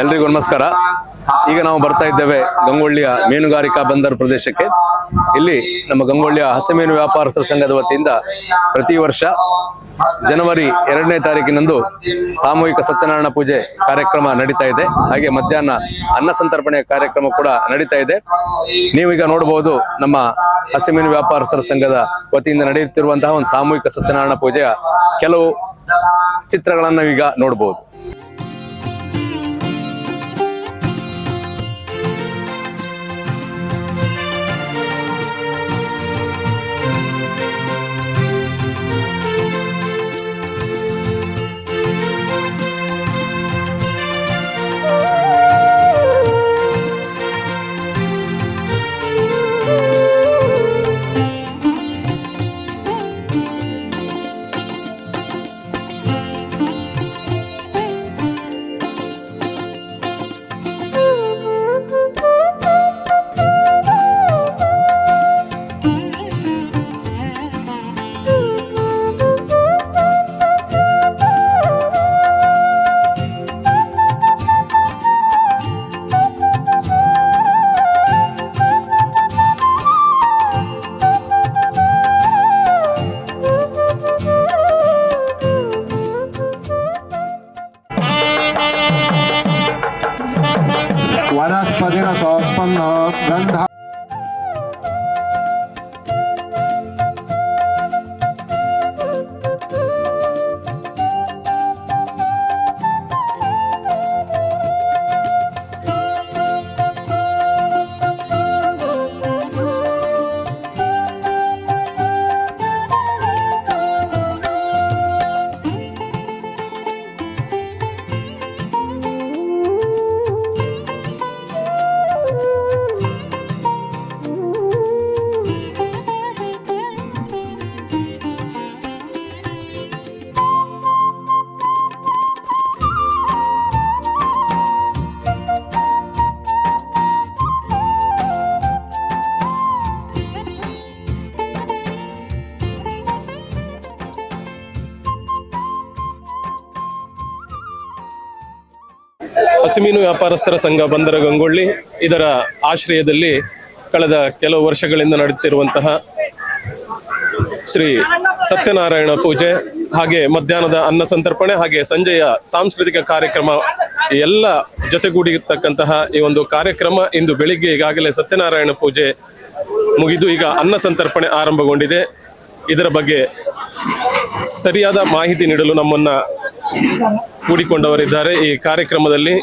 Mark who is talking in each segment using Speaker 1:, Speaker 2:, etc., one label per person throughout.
Speaker 1: ಎಲ್ರಿಗೂ ನಮಸ್ಕಾರ. ಈಗ ನಾವು ಬರ್ತಾ ಇದ್ದೇವೆ ಗಂಗೊಳ್ಳಿಯ ಮೀನುಗಾರಿಕಾ ಬಂದರು ಪ್ರದೇಶಕ್ಕೆ. ಇಲ್ಲಿ ನಮ್ಮ ಗಂಗೊಳ್ಳಿಯ ಹಸಿಮೀನು ವ್ಯಾಪಾರಸ್ಥರ ಸಂಘದ ವತಿಯಿಂದ ಪ್ರತಿ ವರ್ಷ ಜನವರಿ ಎರಡನೇ ತಾರೀಕಿನಂದು ಸಾಮೂಹಿಕ ಸತ್ಯನಾರಾಯಣ ಪೂಜೆ ಕಾರ್ಯಕ್ರಮ ನಡೀತಾ ಇದೆ. ಹಾಗೆ ಮಧ್ಯಾಹ್ನ ಅನ್ನ ಸಂತರ್ಪಣೆ ಕಾರ್ಯಕ್ರಮ ಕೂಡ ನಡೀತಾ ಇದೆ. ನೀವೀಗ ನೋಡಬಹುದು ನಮ್ಮ ಹಸಿಮೀನು ವ್ಯಾಪಾರಸ್ಥರ ಸಂಘದ ವತಿಯಿಂದ ನಡೆಯುತ್ತಿರುವಂತಹ ಒಂದು ಸಾಮೂಹಿಕ ಸತ್ಯನಾರಾಯಣ ಪೂಜೆಯ ಕೆಲವು ಚಿತ್ರಗಳನ್ನು ಈಗ ನೋಡಬಹುದು.
Speaker 2: वनस्पतिरसोत्पन्न गन्ध
Speaker 3: ಹಸಿಮೀನು ವ್ಯಾಪಾರಸ್ಥರ ಸಂಘ ಬಂದರ ಗಂಗೊಳ್ಳಿ ಇದರ ಆಶ್ರಯದಲ್ಲಿ ಕಳೆದ ಕೆಲವು ವರ್ಷಗಳಿಂದ ನಡೆಯುತ್ತಿರುವಂತಹ ಶ್ರೀ ಸತ್ಯನಾರಾಯಣ ಪೂಜೆ ಹಾಗೆ ಮಧ್ಯಾಹ್ನದ ಅನ್ನ ಸಂತರ್ಪಣೆ ಹಾಗೆ ಸಂಜೆಯ ಸಾಂಸ್ಕೃತಿಕ ಕಾರ್ಯಕ್ರಮ ಎಲ್ಲ ಜೊತೆಗೂಡಿರ್ತಕ್ಕಂತಹ ಈ ಒಂದು ಕಾರ್ಯಕ್ರಮ ಇಂದು ಬೆಳಿಗ್ಗೆ ಈಗಾಗಲೇ ಸತ್ಯನಾರಾಯಣ ಪೂಜೆ ಮುಗಿದು ಈಗ ಅನ್ನ ಸಂತರ್ಪಣೆ ಆರಂಭಗೊಂಡಿದೆ. ಇದರ ಬಗ್ಗೆ ಸರಿಯಾದ ಮಾಹಿತಿ ನೀಡಲು ನಮ್ಮನ್ನ ಕೂಡಿಕೊಂಡವರಿದ್ದಾರೆ. ಈ ಕಾರ್ಯಕ್ರಮದಲ್ಲಿ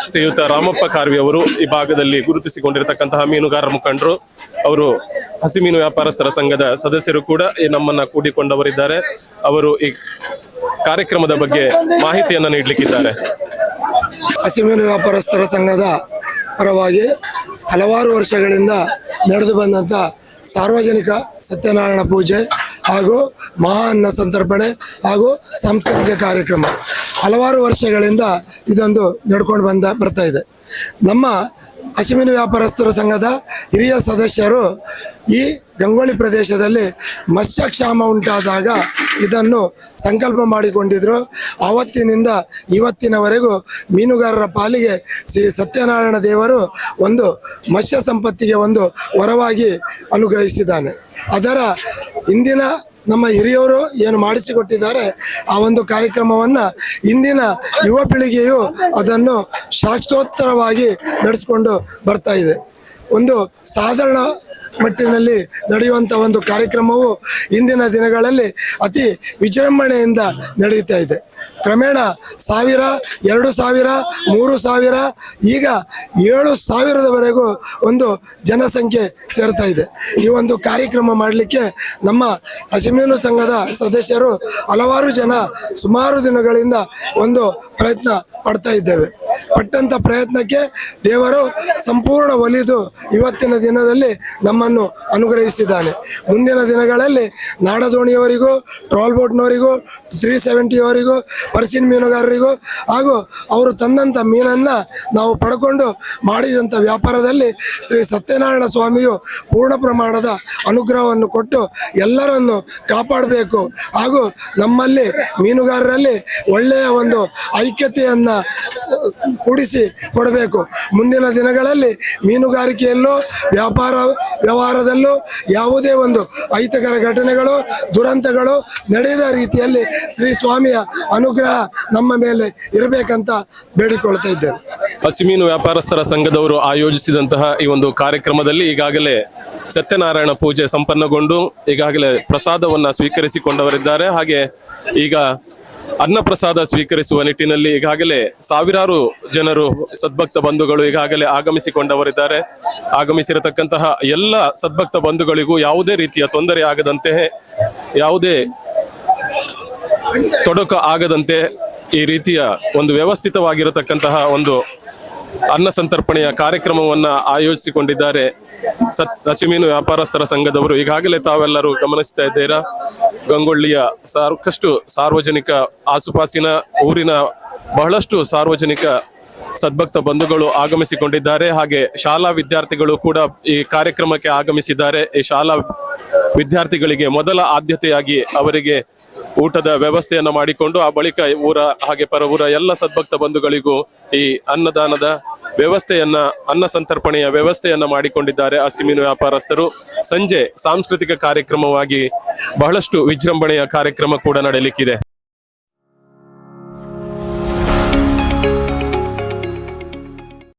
Speaker 3: ಶ್ರೀಯುತ ರಾಮಪ್ಪ ಕಾರ್ವಿ ಅವರು ಈ ಭಾಗದಲ್ಲಿ ಗುರುತಿಸಿಕೊಂಡಿರತಕ್ಕಂತಹ ಮೀನುಗಾರರ ಮುಖಂಡರು, ಅವರು ಹಸಿಮೀನು ವ್ಯಾಪಾರಸ್ಥರ ಸಂಘದ ಸದಸ್ಯರು ಕೂಡ ನಮ್ಮನ್ನ ಕೂಡಿಕೊಂಡವರಿದ್ದಾರೆ. ಅವರು ಈ ಕಾರ್ಯಕ್ರಮದ ಬಗ್ಗೆ ಮಾಹಿತಿಯನ್ನ ನೀಡಲಿಕ್ಕಿದ್ದಾರೆ.
Speaker 4: ಹಸಿಮೀನು ವ್ಯಾಪಾರಸ್ಥರ ಸಂಘದ ಪರವಾಗಿ ಹಲವಾರು ವರ್ಷಗಳಿಂದ ನಡೆದು ಬಂದಂಥ ಸಾರ್ವಜನಿಕ ಸತ್ಯನಾರಾಯಣ ಪೂಜೆ ಹಾಗೂ ಮಹಾ ಅನ್ನ ಸಂತರ್ಪಣೆ ಹಾಗೂ ಸಾಂಸ್ಕೃತಿಕ ಕಾರ್ಯಕ್ರಮ. ಹಲವಾರು ವರ್ಷಗಳಿಂದ ಇದೊಂದು ನಡ್ಕೊಂಡು ಬಂದ ಬರ್ತಾ ಇದೆ. ನಮ್ಮ ಹಸಿಮೀನು ವ್ಯಾಪಾರಸ್ಥರ ಸಂಘದ ಹಿರಿಯ ಸದಸ್ಯರು ಈ ಗಂಗೊಳ್ಳಿ ಪ್ರದೇಶದಲ್ಲಿ ಮತ್ಸ್ಯಕ್ಷಾಮ ಉಂಟಾದಾಗ ಇದನ್ನು ಸಂಕಲ್ಪ ಮಾಡಿಕೊಂಡಿದ್ರು. ಆವತ್ತಿನಿಂದ ಇವತ್ತಿನವರೆಗೂ ಮೀನುಗಾರರ ಪಾಲಿಗೆ ಶ್ರೀ ಸತ್ಯನಾರಾಯಣ ದೇವರು ಒಂದು ಮತ್ಸ್ಯ ಸಂಪತ್ತಿಗೆ ಒಂದು ವರವಾಗಿ ಅನುಗ್ರಹಿಸಿದ್ದಾನೆ. ಅದರ ಇಂದಿನ ನಮ್ಮ ಹಿರಿಯವರು ಏನು ಮಾಡಿಸಿಕೊಟ್ಟಿದ್ದಾರೆ, ಆ ಒಂದು ಕಾರ್ಯಕ್ರಮವನ್ನ ಇಂದಿನ ಯುವ ಪೀಳಿಗೆಯು ಅದನ್ನು ಶಾಶ್ವತೋತ್ತರವಾಗಿ ನಡೆಸಿಕೊಂಡು ಬರ್ತಾ ಇದೆ. ಒಂದು ಸಾಧಾರಣ ಮಟ್ಟಿನಲ್ಲಿ ನಡೆಯುವಂಥ ಒಂದು ಕಾರ್ಯಕ್ರಮವು ಇಂದಿನ ದಿನಗಳಲ್ಲಿ ಅತಿ ವಿಜೃಂಭಣೆಯಿಂದ ನಡೆಯುತ್ತಾ ಇದೆ. ಕ್ರಮೇಣ ಸಾವಿರ, ಎರಡು ಸಾವಿರ, ಮೂರು ಸಾವಿರ, ಈಗ ಏಳು ಸಾವಿರದವರೆಗೂ ಒಂದು ಜನಸಂಖ್ಯೆ ಸೇರ್ತಾ ಇದೆ. ಈ ಒಂದು ಕಾರ್ಯಕ್ರಮ ಮಾಡಲಿಕ್ಕೆ ನಮ್ಮ ಹಸಿಮೀನು ಸಂಘದ ಸದಸ್ಯರು ಹಲವಾರು ಜನ ಸುಮಾರು ದಿನಗಳಿಂದ ಒಂದು ಪ್ರಯತ್ನ ಪಡ್ತಾ ಇದ್ದೇವೆ. ಪಟ್ಟಂತ ಪ್ರಯತ್ನಕ್ಕೆ ದೇವರು ಸಂಪೂರ್ಣ ಒಲಿದು ಇವತ್ತಿನ ದಿನದಲ್ಲಿ ನಮ್ಮನ್ನು ಅನುಗ್ರಹಿಸಿದ್ದಾನೆ. ಮುಂದಿನ ದಿನಗಳಲ್ಲಿ ನಾಡದೋಣಿಯವರಿಗೂ, ಟ್ರಾಲ್ ಬೋಟ್ನವರಿಗೂ, ತ್ರೀ ಸೆವೆಂಟಿಯವರಿಗೂ, ಪರ್ಸಿನ್ ಮೀನುಗಾರರಿಗೂ ಹಾಗೂ ಅವರು ತಂದಂಥ ಮೀನನ್ನು ನಾವು ಪಡ್ಕೊಂಡು ಮಾಡಿದಂಥ ವ್ಯಾಪಾರದಲ್ಲಿ ಶ್ರೀ ಸತ್ಯನಾರಾಯಣ ಸ್ವಾಮಿಯು ಪೂರ್ಣ ಪ್ರಮಾಣದ ಅನುಗ್ರಹವನ್ನು ಕೊಟ್ಟು ಎಲ್ಲರನ್ನು ಕಾಪಾಡಬೇಕು. ಹಾಗೂ ನಮ್ಮಲ್ಲಿ ಮೀನುಗಾರರಲ್ಲಿ ಒಳ್ಳೆಯ ಒಂದು ಐಕ್ಯತೆಯನ್ನು ಕೂಡಿಸಿ ಕೊಡಬೇಕು. ಮುಂದಿನ ದಿನಗಳಲ್ಲಿ ಮೀನುಗಾರಿಕೆಯಲ್ಲೂ, ವ್ಯಾಪಾರ, ವ್ಯವಹಾರದಲ್ಲೂ ಯಾವುದೇ ಒಂದು ಅಹಿತಕರ ಘಟನೆಗಳು, ದುರಂತಗಳು ನಡೆಯದ ರೀತಿಯಲ್ಲಿ ಶ್ರೀ ಸ್ವಾಮಿಯ ಅನುಗ್ರಹ ನಮ್ಮ ಮೇಲೆ ಇರಬೇಕಂತ ಬೇಡಿಕೊಳ್ತಾ ಇದ್ದೇನೆ.
Speaker 3: ಹಸಿಮೀನು ವ್ಯಾಪಾರಸ್ಥರ ಸಂಘದವರು ಆಯೋಜಿಸಿದಂತಹ ಈ ಒಂದು ಕಾರ್ಯಕ್ರಮದಲ್ಲಿ ಈಗಾಗಲೇ ಸತ್ಯನಾರಾಯಣ ಪೂಜೆ ಸಂಪನ್ನಗೊಂಡು ಈಗಾಗಲೇ ಪ್ರಸಾದವನ್ನ ಸ್ವೀಕರಿಸಿಕೊಂಡವರಿದ್ದಾರೆ. ಹಾಗೆ ಈಗ ಅನ್ನ ಪ್ರಸಾದ ಸ್ವೀಕರಿಸುವ ನಿಟ್ಟಿನಲ್ಲಿ ಈಗಾಗಲೇ ಸಾವಿರಾರು ಜನರು, ಸದ್ಭಕ್ತ ಬಂಧುಗಳು ಈಗಾಗಲೇ ಆಗಮಿಸಿಕೊಂಡವರಿದ್ದಾರೆ. ಆಗಮಿಸಿರತಕ್ಕಂತಹ ಎಲ್ಲ ಸದ್ಭಕ್ತ ಬಂಧುಗಳಿಗೂ ಯಾವುದೇ ರೀತಿಯ ತೊಂದರೆ ಆಗದಂತೆ, ಯಾವುದೇ ತೊಡಕು ಆಗದಂತೆ ಈ ರೀತಿಯ ಒಂದು ವ್ಯವಸ್ಥಿತವಾಗಿರತಕ್ಕಂತಹ ಒಂದು ಅನ್ನ ಸಂತರ್ಪಣೆಯ ಕಾರ್ಯಕ್ರಮವನ್ನ ಆಯೋಜಿಸಿಕೊಂಡಿದ್ದಾರೆ. ಸತ್ ಹಸಿಮೀನು ವ್ಯಾಪಾರಸ್ಥರ ಸಂಘದವರು ಈಗಾಗಲೇ ತಾವೆಲ್ಲರೂ ಗಮನಿಸ್ತಾ ಇದ್ದೀರಾ? ಗಂಗೊಳ್ಳಿಯ ಸಾಕಷ್ಟು ಸಾರ್ವಜನಿಕ ಆಸುಪಾಸಿನ ಊರಿನ ಬಹಳಷ್ಟು ಸಾರ್ವಜನಿಕ ಸದ್ಭಕ್ತ ಬಂಧುಗಳು ಆಗಮಿಸಿಕೊಂಡಿದ್ದಾರೆ. ಹಾಗೆ ಶಾಲಾ ವಿದ್ಯಾರ್ಥಿಗಳು ಕೂಡ ಈ ಕಾರ್ಯಕ್ರಮಕ್ಕೆ ಆಗಮಿಸಿದ್ದಾರೆ. ಈ ಶಾಲಾ ವಿದ್ಯಾರ್ಥಿಗಳಿಗೆ ಮೊದಲ ಆದ್ಯತೆಯಾಗಿ ಅವರಿಗೆ ಊಟದ ವ್ಯವಸ್ಥೆಯನ್ನು ಮಾಡಿಕೊಂಡು, ಆ ಬಳಿಕ ಊರ, ಹಾಗೆ ಪರ ಊರ ಎಲ್ಲ ಸದ್ಭಕ್ತ ಬಂಧುಗಳಿಗೂ ಈ ಅನ್ನದಾನದ ವ್ಯವಸ್ಥೆಯನ್ನ, ಅನ್ನ ಸಂತರ್ಪಣೆಯ ವ್ಯವಸ್ಥೆಯನ್ನ ಮಾಡಿಕೊಂಡಿದ್ದಾರೆ ಹಸಿಮೀನು ವ್ಯಾಪಾರಸ್ಥರು. ಸಂಜೆ ಸಾಂಸ್ಕೃತಿಕ ಕಾರ್ಯಕ್ರಮವಾಗಿ ಬಹಳಷ್ಟು ವಿಜೃಂಭಣೆಯ ಕಾರ್ಯಕ್ರಮ ಕೂಡ ನಡೆಯಲಿಕ್ಕಿದೆ